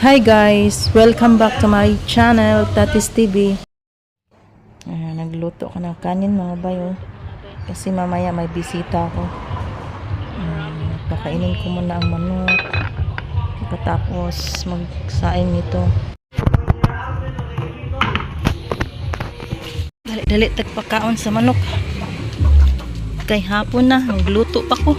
Hi guys! Welcome back to my channel, Tatis TV. Ah, nagluto ka ng kanin mga bayo. Kasi mamaya may bisita ako. Um, pakainin ko muna ang manok. Pagkatapos magsaing nito. Dali, tagpakaon sa manok. Kay hapon na, nagluto pa ko.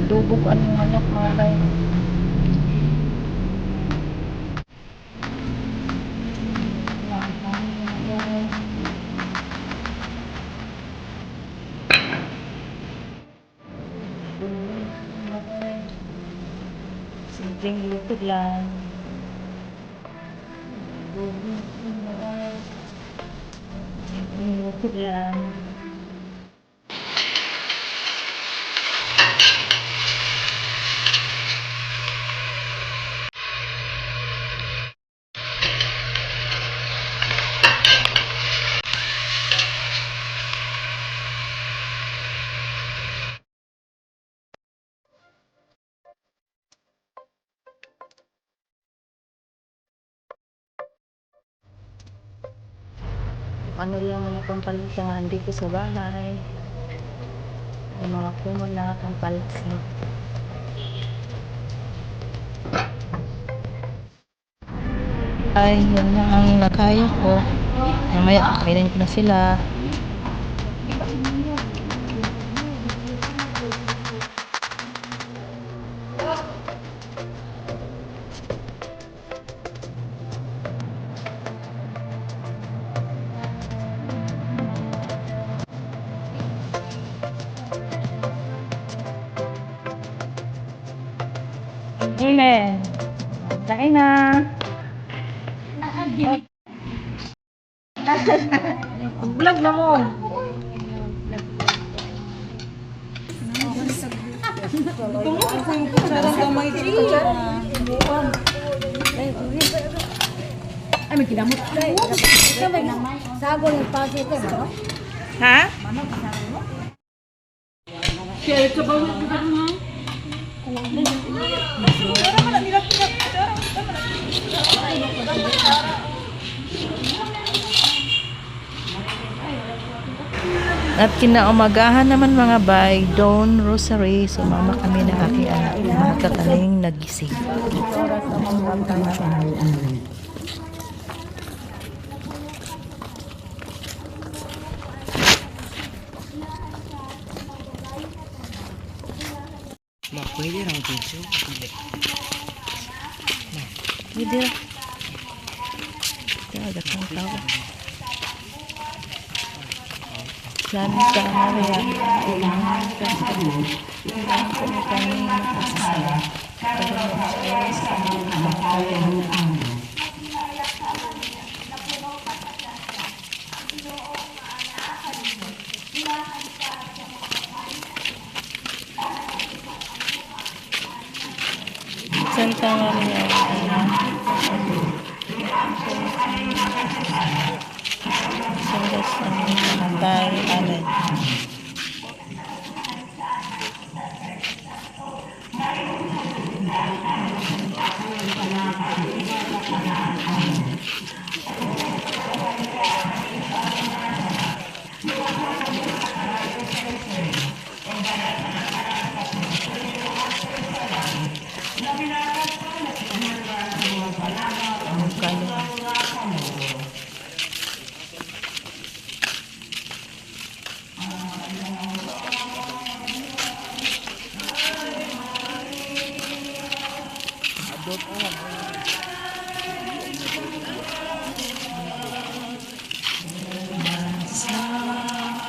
Padubog ang manok mga bayo. Simpleng luto lang. Simpleng luto lang. Ano lang mga pampalita nga hindi ko sa bahay. Yung mga kumon na pampalita ay yan na ang nakaya ko. Mamaya kainin ko na sila Amen. Kain na. Vlog na mo. Ay, may kinamot. Ito may sago ng pasit eh, no? Ha? At kinaumagahan naman mga bay, Dawn Rosary, sumama kami ng aking anak, mga kakaling nagising. Pwede lang video. Pwede ra. Talaga kang tao. Santa Maria, Kailangan ka sa Kailangan ko na kami makasasaya. Para mag-ayos sa mga pagkain. Santa Maria.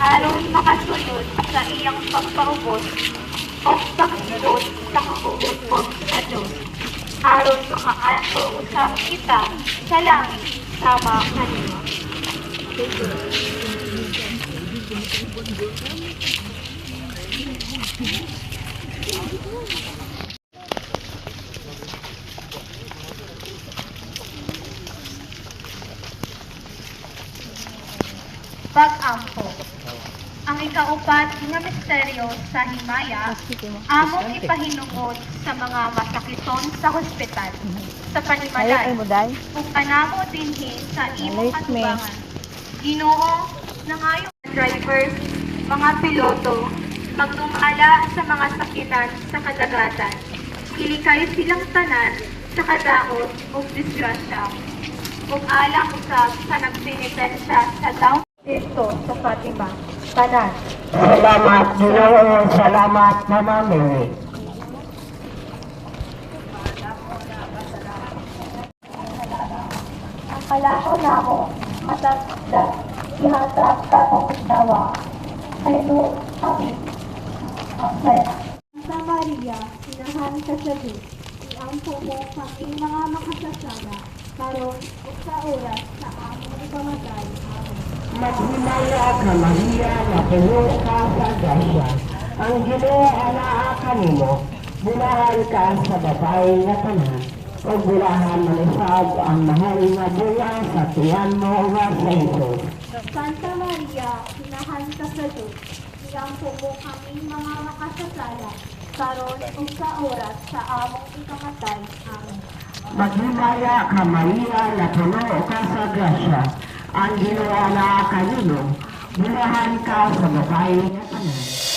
Aron makasunod sa iyang pagpaubos o pagsunod sa kaubos sa Diyos. Aron makaato sa kita sa langit sama kanino. Pag-ampo. Ikaupat nga misteryo sa Himaya, among ipahinungod sa mga masakiton sa hospital, sa panimalay, ug anamo dinhi sa imong atubangan. Ginoo, nangayong drivers, mga piloto, magdumala sa mga sakinan sa kadagatan. Ilikay silang tanan sa kadaot ug disgrasya. Ug alang usab sa nagsinitensya sa taong dito sa Fatima. Tanan. Salamat, Ginoo. Salamat, Mama Mary. ang kalako na ako, matasda, ihatap ka o tawa. Ay do, kami. Okay. Sa Maria, sinahan ka sa Diyos, iampo mo kami mga makasasala, karon sa oras sa among ikamatay. Maghimaya ka, Maria, na puno ka sa grasya. Ang Ginoo anaa kanimo, bulahan ka sa babae nga tanan. O bulahan manisag ang mahal nga bunga sa tiyan mo nga sa. Santa Maria, sinahan ka sa Diyos, iampo mo kami mga makasasala, karon o sa oras sa among ikamatay. Amen. Maghimaya ka, Maria, na puno ka sa grasya. Ang Ginoo anaa kanimo, bulahan ka sa babae nga tanan.